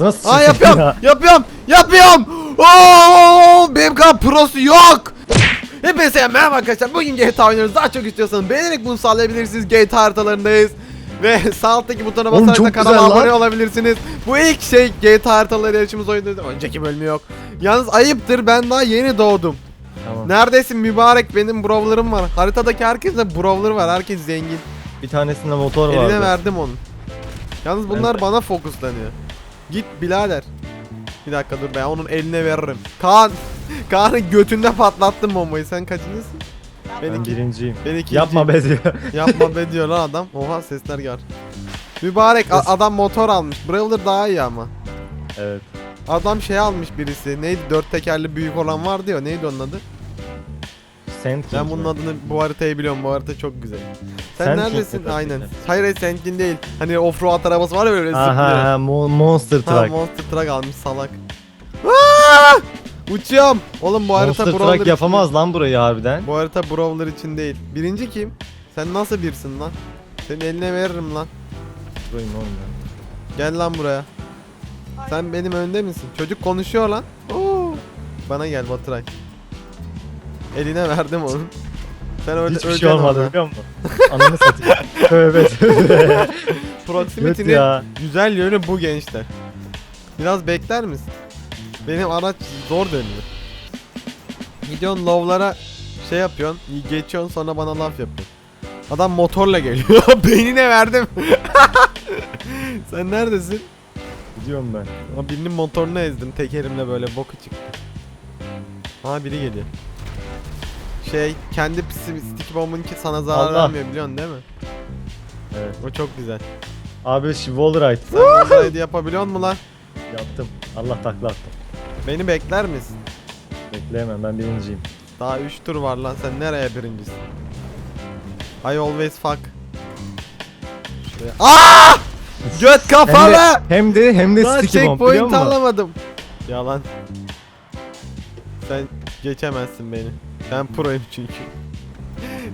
Nasıl Aa yapıyorum, ya? yapıyorum, yapıyorum. Oo, kadar prosu yok. Hepinize merhaba arkadaşlar. Bugün GTA oynuyoruz. Daha çok istiyorsanız beğenerek bunu sağlayabilirsiniz. GTA haritalarındayız. Ve sağ alttaki butona Oğlum basarak da çok kanala güzel lan. abone olabilirsiniz. Bu ilk şey GTA haritaları yarışımız oynuyordu. Önceki bölümü yok. Yalnız ayıptır ben daha yeni doğdum. Tamam. Neredesin mübarek benim brawler'ım var. Haritadaki herkeste brawler var. Herkes zengin. Bir tanesinde motor vardı. Eline verdim onu. Yalnız bunlar bana fokuslanıyor. Git birader. Bir dakika dur ben onun eline veririm. Kaan. Kaan'ın götünde patlattım bombayı. Sen kaçıncısın? Ben, Ben iki, birinciyim. ben ikinciyim. Yapma be diyor. Yapma be diyor lan adam. Oha sesler gel. Mübarek a- adam motor almış. Brawler daha iyi ama. evet. Adam şey almış birisi. Neydi? Dört tekerli büyük olan var diyor. Neydi onun adı? Sand Ben King bunun mi? adını bu haritayı biliyorum. Bu harita çok güzel. Sen Sand neredesin? King mi Aynen. Hayır hayır Sandkin değil. Hani offroad arabası var ya böyle Aha, zıplıyor. ha, mo- Monster Ha Truck. Monster Truck almış salak. Aa! Uçuyorum. Oğlum bu harita Monster Brawler Truck için yapamaz lan burayı harbiden. Bu harita Brawler için değil. Birinci kim? Sen nasıl birsin lan? Senin eline veririm lan. Burayı ne olmuyor? Gel lan buraya. Sen benim önde misin? Çocuk konuşuyor lan. Oo. Bana gel Baturay. Eline verdim onu. Sen öyle Hiçbir şey olmadı orada. biliyor musun? Ananı satayım. Tövbe tövbe. Proximity'nin ya. güzel yönü bu gençler. Biraz bekler misin? Benim araç zor dönüyor. Gidiyorsun lovlara şey yapıyorsun, geçiyorsun sonra bana laf yapıyorsun. Adam motorla geliyor. Beynine verdim. Sen neredesin? Gidiyorum ben. Ama birinin motorunu ezdim tekerimle böyle boku çıktı. Aa biri geliyor. Şey kendi pisi stick bomb'un ki sana zarar Allah. vermiyor biliyorsun değil mi? Evet. O çok güzel. Abi şu Wallride. Sen bu yapabiliyor musun lan? Yaptım. Allah takla attım. Beni bekler misin? Bekleyemem ben birinciyim. Daha 3 tur var lan sen nereye birincisin? I always fuck. Şuraya. Aa! Göt Hem kafalı! de hem de, hem de sticky bomb biliyor musun? alamadım. Yalan. Sen geçemezsin beni. Ben proyum çünkü.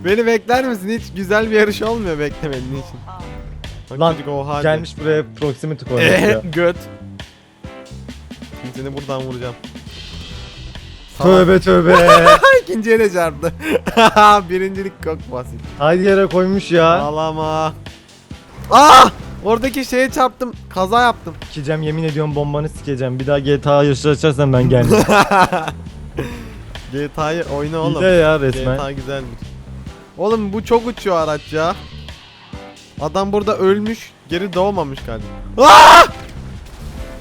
beni bekler misin? Hiç güzel bir yarış olmuyor beklemenin için. Bak Lan, çocuk oha Gelmiş buraya proximity koymuş diyor. ya. Göt. Şimdi seni buradan vuracağım. Tövbe tövbe. İkinciye de çarptı. Birincilik çok basit. Haydi yere koymuş ya. Ağlama. Aa! Oradaki şeye çarptım. Kaza yaptım. Sikeceğim yemin ediyorum bombanı sikeceğim. Bir daha GTA yarışı açarsan ben gelmem. GTA'yı oyna oğlum. Hile ya resmen. GTA güzelmiş. Oğlum bu çok uçuyor araç ya. Adam burada ölmüş, geri doğmamış galiba. Aa!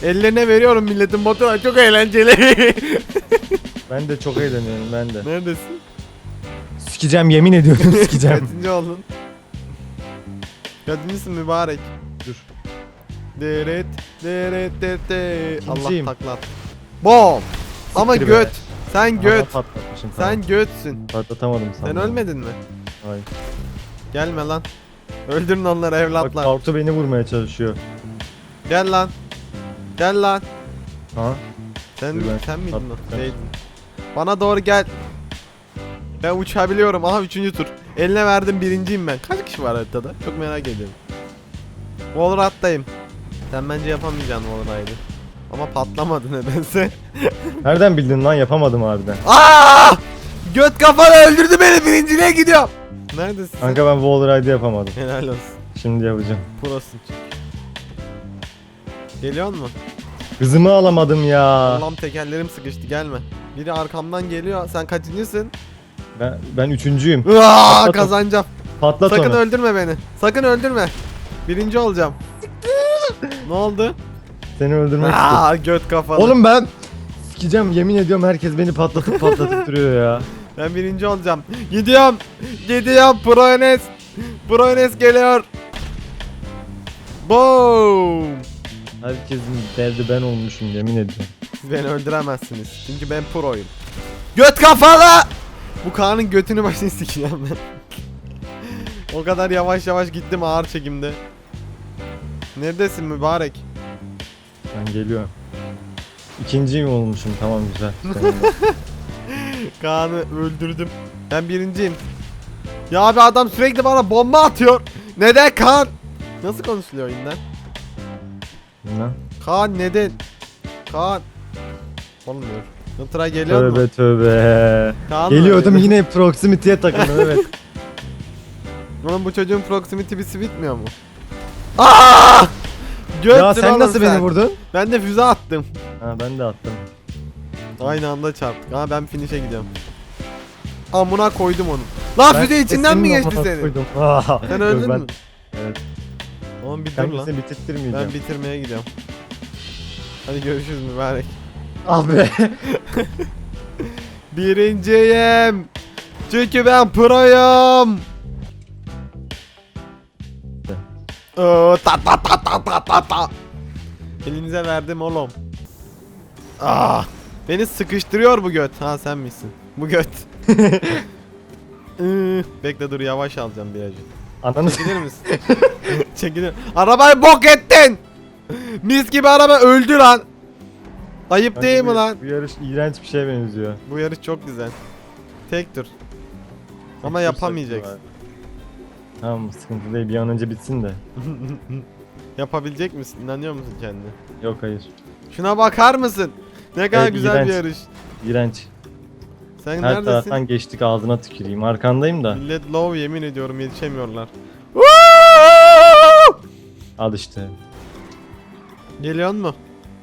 Ellerine veriyorum milletin motoru çok eğlenceli. Ben de çok eğleniyorum ben de. Neredesin? Sikeceğim yemin ediyorum sikeceğim. Kaçıncı oldun? Kaçıncısın mübarek? Dur. Deret, deret, deret. Allah İkinciyim. taklat. Bom! Ama Siktir be. Göt. Sen Aha, göt. patlatmışım Sen tamam. götsün. Patlatamadım Sen sandım. ölmedin mi? Hayır. Gelme lan. Öldürün onları Bak evlatlar. Artu beni vurmaya çalışıyor. Gel lan. Gel lan. Ha? Sen Dur ben sen miydin o? Bana doğru gel. Ben uçabiliyorum. Aha üçüncü tur. Eline verdim birinciyim ben. Kaç kişi var haritada? Çok merak ediyorum. Wallride'dayım. Sen bence yapamayacaksın Wallride'ı. Ama patlamadı nedense. Nereden bildin lan yapamadım harbiden. Aa! Göt kafalı öldürdü beni birinciliğe gidiyorum. Neredesin? Kanka ben wall ride yapamadım. Helal olsun. Şimdi yapacağım. Prosun çünkü. Geliyor mu? Hızımı alamadım ya. Allah'ım tekerlerim sıkıştı gelme. Biri arkamdan geliyor. Sen kaçıncısın? Ben, ben üçüncüyüm. Aa, Patlat kazanacağım. Patlat Sakın onu. öldürme beni. Sakın öldürme. Birinci olacağım. ne oldu? Seni öldürmek istiyorum. Aa göt kafalı. Oğlum ben sikeceğim yemin ediyorum herkes beni patlatıp patlatıp duruyor ya. Ben birinci olacağım. Gidiyorum. Gidiyorum. Pro Enes. Pro Enes geliyor. Boom. Herkesin derdi ben olmuşum yemin ediyorum. Siz beni öldüremezsiniz. Çünkü ben proyum. Göt kafalı. Bu Kaan'ın götünü başını sikeceğim ben. o kadar yavaş yavaş gittim ağır çekimde. Neredesin mübarek? Ben geliyorum. İkinciyim olmuşum tamam güzel. Kaan'ı öldürdüm. Ben birinciyim. Ya abi adam sürekli bana bomba atıyor. Neden Kaan? Nasıl konuşuluyor oyundan? Bilmem. Kaan neden? Kaan. Olmuyor. Yıltıra geliyor mu? Tövbe tövbe. Kaan? Geliyordum yine proximity'ye takıldım evet. Oğlum bu çocuğun proximity bir bitmiyor mu? Aa! Götsün ya sen oğlum nasıl beni vurdun? Ben de füze attım. Ha ben de attım. Aynı anda çarptık. Ha ben finish'e gidiyorum. Amına koydum onu. Lan Ben füze de içinden mi geçti senin? koydum. Ah, Sen öldün ben- mü? Evet. Oğlum bir dur lan. seni bitirttirmeyeceğim. Ben bitirmeye gidiyorum. Hadi görüşürüz mübarek. Be. Birinciyim. Çünkü ben proyum. Oo, ta ta ta ta ta ta ta. Elinize verdim oğlum. Ah, beni sıkıştırıyor bu göt. Ha sen misin? Bu göt. Iı, Bekle dur yavaş alacağım birazcık. Ananı Çekilir misin? Çekilir. Arabayı bok ettin. Mis gibi araba öldü lan. Ayıp değil mi lan? Bu yarış iğrenç bir şeye benziyor. Bu yarış çok güzel. Tek tur. Ama Tek yapamayacaksın. fırsatı var. Tamam sıkıntı değil bir an önce bitsin de. Yapabilecek misin? İnanıyor musun kendine? Yok hayır. Şuna bakar mısın? Ne kadar Evet, güzel iğrenç. bir yarış. İğrenç. Sen Her neredesin? taraftan geçtik ağzına tüküreyim. Arkandayım da. Millet low yemin ediyorum yetişemiyorlar. Al işte. Geliyor mu?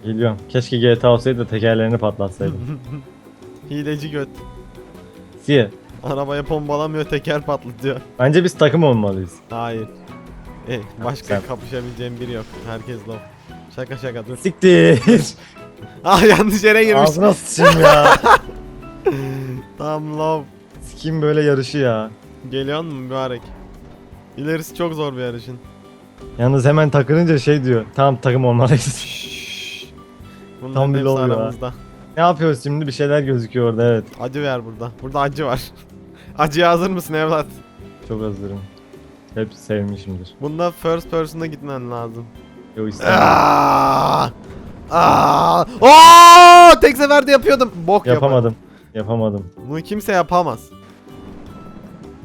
Geliyorum. Keşke GTA olsaydı da tekerlerini patlatsaydım. Hileci göt. Siye. Arabaya bombalamıyor teker patlatıyor. Bence biz takım olmalıyız. Hayır. E, başka sen- kapışabileceğim biri yok. Herkes low. Şaka şaka dur. Siktir. Ah yanlış yere girmiş. Ağzına sıçayım ya. Tam low. Sikeyim böyle yarışı ya. Geliyor mu mübarek? İlerisi çok zor bir yarışın. Yalnız hemen takılınca şey diyor. Tamam takım olmalıyız. Şşş. Bunların Tam bir hepsi low ya. aramızda. Ne yapıyoruz şimdi? Bir şeyler gözüküyor orada evet. Acı ver burada. Burada acı var. Acıya hazır mısın evlat? Çok hazırım. Hep sevmişimdir. Bunda first person'a gitmen lazım. Yo istemem. Aaaa! Aaaa! Oo! Tek seferde yapıyordum. Bok Yapamadım. Yapamadım. yaparım. Bunu kimse yapamaz.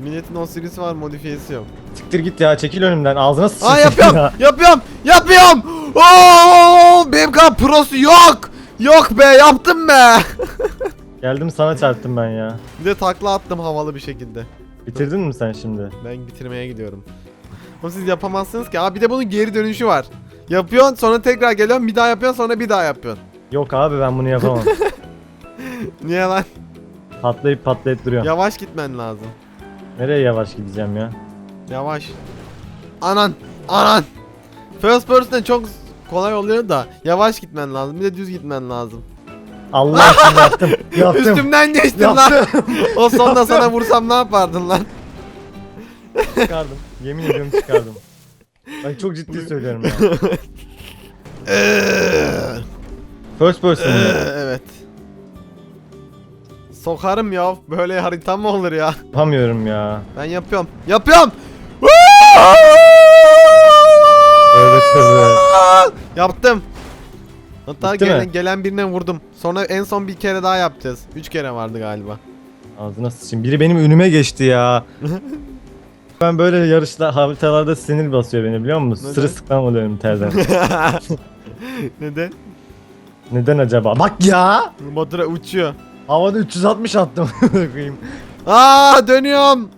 Milletin o serisi var modifiyesi yok. Siktir git ya çekil önümden. Ağzına sıçayım. Aa yapıyorum. yapıyorum. Yapıyorum. Oo! Kadar prosu yok. Yok be yaptım be. Geldim sana çarptım ben ya. Bir de takla attım havalı bir şekilde. Bitirdin mi sen şimdi? Ben bitirmeye gidiyorum. Ama siz yapamazsınız ki. Aa bir de bunun geri dönüşü var. Yapıyorsun sonra tekrar geliyorsun bir daha yapıyorsun sonra bir daha yapıyorsun. Yok abi ben bunu yapamam. Niye lan? Patlayıp patlayıp duruyorum. Yavaş gitmen lazım. Nereye yavaş gideceğim ya? Yavaş. Anan. Anan. First person'da çok kolay oluyor da yavaş gitmen lazım. Bir de düz gitmen lazım. Allah için yaptım. Yaptım. Üstümden geçtin lan. O sonda sana vursam ne yapardın lan? çıkardım. Yemin ediyorum çıkardım. Ben çok ciddi söylüyorum ya. First person Ee, ya. evet. Sokarım ya. Böyle harita mı olur ya? Yapamıyorum ya. Ben yapıyorum. Yapıyorum. Tövbe tövbe. Yaptım. Hatta Bitti gelen, mi? gelen birine vurdum. Sonra en son bir kere daha yapacağız. Üç kere vardı galiba. Ağzına sıçayım. Biri benim önüme geçti ya. ben böyle yarışta haritalarda sinir basıyor beni biliyor musun? Neden? Sırılsıklam oluyorum terden. Neden? Neden acaba? Bak ya! Batıra uçuyor. Havada 360 attım. Aa dönüyorum.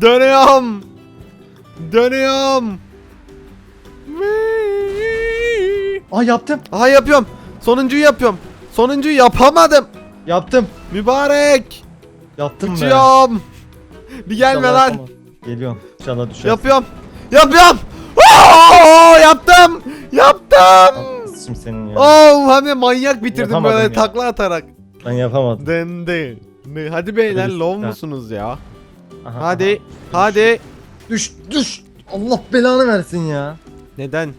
Dönüyorum. Dönüyorum. Aa yaptım. Aha yapıyorum. Sonuncuyu yapıyorum. Sonuncuyu yapamadım. Yaptım. Mübarek. Yaptım be. Uçuyorum. Bir gelme İnşallah lan. yapamam. Geliyorum. İnşallah düşer. Yapıyorum. Yapıyorum. Oo, yaptım. Yaptım. Sıçayım senin ya. Oo, de manyak bitirdim Yapamadım böyle ya. takla atarak. Ben yapamadım. Dendi. Ne- Hadi beyler low musunuz ya? Aha, Hadi. aha. Hadi. Düş düş. Allah belanı versin ya. Neden?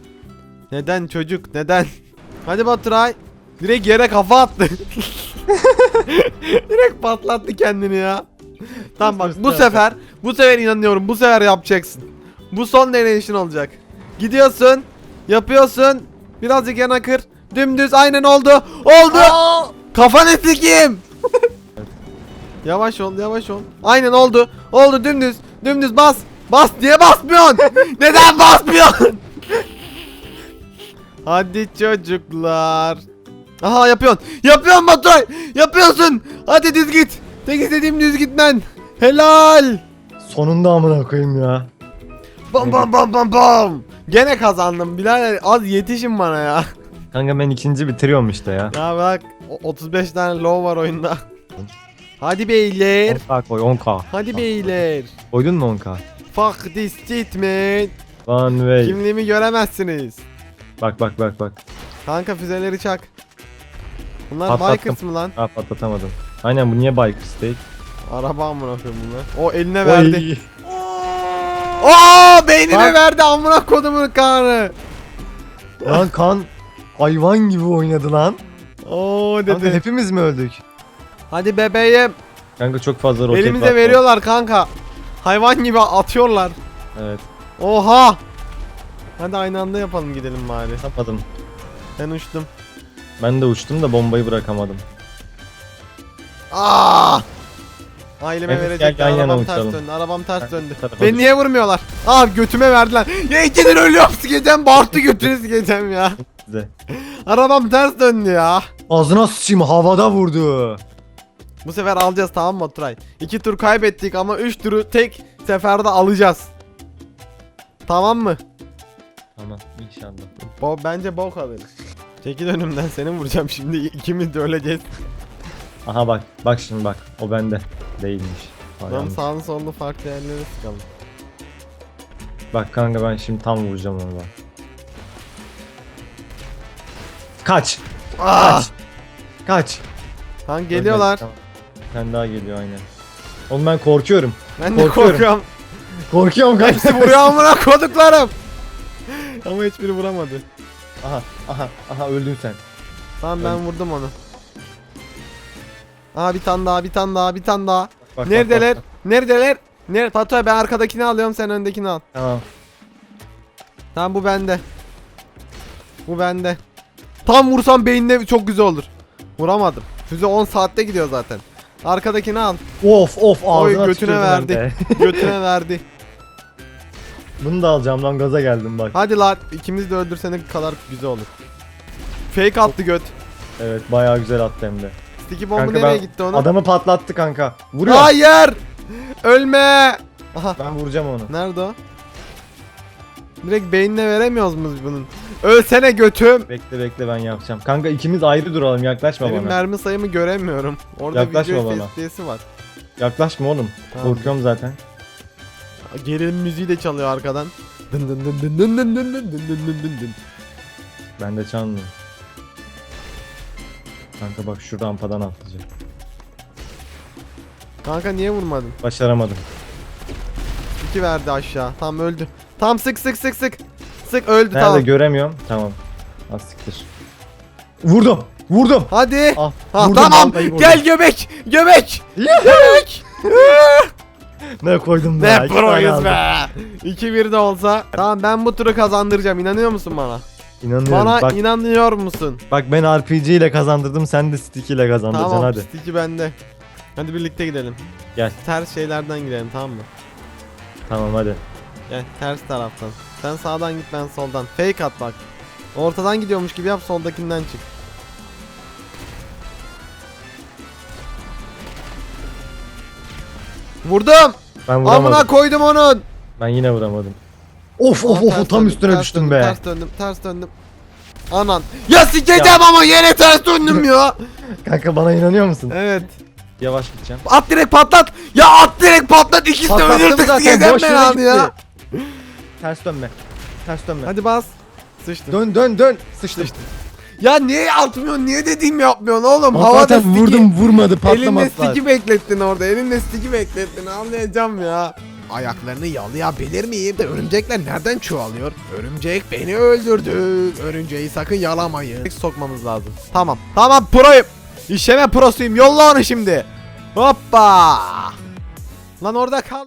Neden çocuk? Neden? Hadi Baturay. Direkt yere kafa attı. Direkt patlattı kendini ya. Tamam bak bu sefer bu sefer inanıyorum. Bu sefer yapacaksın. Bu son deneyişin olacak. Gidiyorsun. Yapıyorsun. Birazcık yana kır. Dümdüz aynen oldu. Oldu. Kafanı sikeyim. yavaş ol, yavaş ol. Aynen oldu. Oldu dümdüz. Dümdüz bas. Bas diye basmıyorsun. Neden basmıyorsun? Hadi çocuklar. Aha yapıyorsun. Yapıyorsun Baturay. Yapıyorsun. Hadi düz git. Tek istediğim düz gitmen. Helal. Sonunda amına koyayım ya. Bam bam bam bam bam. Gene kazandım. Bilal az yetişin bana ya. Kanka ben ikinci bitiriyorum işte ya. Ya bak o- 35 tane low var oyunda. Hadi beyler. 10k koy 10k. Hadi beyler. Koydun mu 10k? Fuck this statement. One way. Kimliğimi göremezsiniz. Bak bak bak bak. Kanka füzeleri çak. Bunlar Patlattım. bikers mı lan? Ha patlatamadım. Aynen bu niye bikers değil? Araba amına koyayım bunlar. O eline verdi. Oo beynine Bak. verdi amına kodumun kanı. Lan kan hayvan gibi oynadı lan. Oo Kanka dedi. hepimiz mi öldük? Hadi bebeğim. Kanka çok fazla roket Elimize var. veriyorlar kanka. Hayvan gibi atıyorlar. Evet Oha. Hadi aynı anda yapalım gidelim bari. yapamadım. Ben uçtum. Ben de uçtum da bombayı bırakamadım. Aa! Aileme Evet, verecek. gel yan yana Arabam ters uçalım. döndü. Arabam ters döndü. tarafa Beni düş- niye vurmuyorlar? Aa götüme verdiler. Ya ikiden ölüyorum sikeceğim. Bartu götünü sikeceğim ya. Size. Arabam ters döndü ya. Ağzına sıçayım havada vurdu. Bu sefer alacağız tamam mı Turay? İki tur kaybettik ama üç turu tek seferde alacağız. Tamam mı? Tamam inşallah. Bo bence bok alırız. Çekil önümden seni vuracağım şimdi ikimiz de öleceğiz. Aha bak bak şimdi bak o bende değilmiş. Vay Lan yanlış. sağlı sollu farklı yerlere sıkalım. Bak kanka ben şimdi tam vuracağım onu bak. Kaç. Ah! Kaç. Kaç. Lan geliyorlar. Tamam. Bir tane daha geliyor aynen. Oğlum ben korkuyorum. Ben de Korkuyorum. korkuyorum. Korkuyorum. Hepsi vuruyor amına koduklarım. Ama hiçbiri vuramadı. Aha aha aha öldün sen. Tamam ben vurdum onu. Aa bir tane daha, bir tane daha, bir tane daha. Bak, Neredeler? bak, bak. Neredeler? Nerede? Patoy ben arkadakini alıyorum, sen öndekini al. Tamam. Tamam bu bende. Bu bende. Tam vursam beynine çok güzel olur. Vuramadım. Füze 10 saatte gidiyor zaten. Arkadakini al. Of of Oy, ağzına götüne tükürdüm verdi. hem de. Götüne verdi. Bunu da alacağım lan gaza geldim bak. Hadi lan ikimiz de öldürsene kadar güzel olur. Fake attı göt. Evet bayağı güzel attı hem de. Sticky bombu Kanka nereye ben gitti onu? adamı patlattı kanka. Vuruyor. Hayır! Ölme! Aha. Ben vuracağım onu. Nerede o? Direkt beynine veremiyoruz mu biz bunun? Ölsene götüm. Bekle bekle ben yapacağım. Kanka ikimiz ayrı duralım yaklaşma Benim bana. mermi sayımı göremiyorum. Orada Yaklaşma video bana. Var. Yaklaşma oğlum. Tamam. Korkuyorum zaten. Gerilim müziği de çalıyor arkadan. Dın dın dın dın dın dın dın dın dın dın dın dın dın. Ben de çalmıyorum. Kanka bak şu rampadan atlayacak. Kanka niye vurmadın? Başaramadım. İki verdi aşağı. Tam öldü. Tam sık sık sık sık. Sık öldü Nerede tamam. göremiyorum. Tamam. Az siktir. Vurdum. Vurdum. Hadi. Ah, Ha, vurdum, tamam. vallahi vurdum. Gel göbek. Göbek. göbek. Ne koydum be? ne iki tane proyuz aldım. be. 2-1 de olsa. Tamam ben bu turu kazandıracağım. İnanıyor musun bana? İnanıyorum. Bana bak, inanıyor musun? bak ben RPG ile kazandırdım. Sen de stick ile kazandıracaksın Tamam. hadi. Sticky bende. Hadi birlikte gidelim. Gel. Ters şeylerden gidelim tamam mı? Tamam hadi. Gel ters taraftan. Sen sağdan git ben soldan. Fake at bak. Ortadan gidiyormuş gibi yap soldakinden çık. Vurdum. Ben vuramadım. Amına koydum onun. Ben yine vuramadım. Of of Aa, of ters tam döndüm, üstüne ters düştüm döndüm, be. Ters döndüm, ters döndüm. Anan. Ya sikeceğim ama yine ters döndüm ya. Kanka bana inanıyor musun? evet. Yavaş gideceğim. At direkt patlat. Ya at direkt patlat. İkisi de Patlattım ölürdük zaten sikeceğim boş ben yere abi gitti. ya. Ters dönme. Ters dönme. Hadi bas. Sıçtı. Dön dön dön. Sıçtım. Ya niye atmıyorsun? Niye dediğimi yapmıyorsun oğlum? Aa, Havada zaten stiki. vurdum vurmadı Elinde patlamadılar. stiki beklettin orada. Elinde stiki beklettin. Anlayacağım ya. Ayaklarını yalayabilir miyim? Örümcekler nereden çoğalıyor? Örümcek beni öldürdü. Örümceği sakın yalamayın. Sokmamız lazım. Tamam. Tamam proyum. İşleme prosuyum. Yolla onu şimdi. Hoppa. Lan orada kal.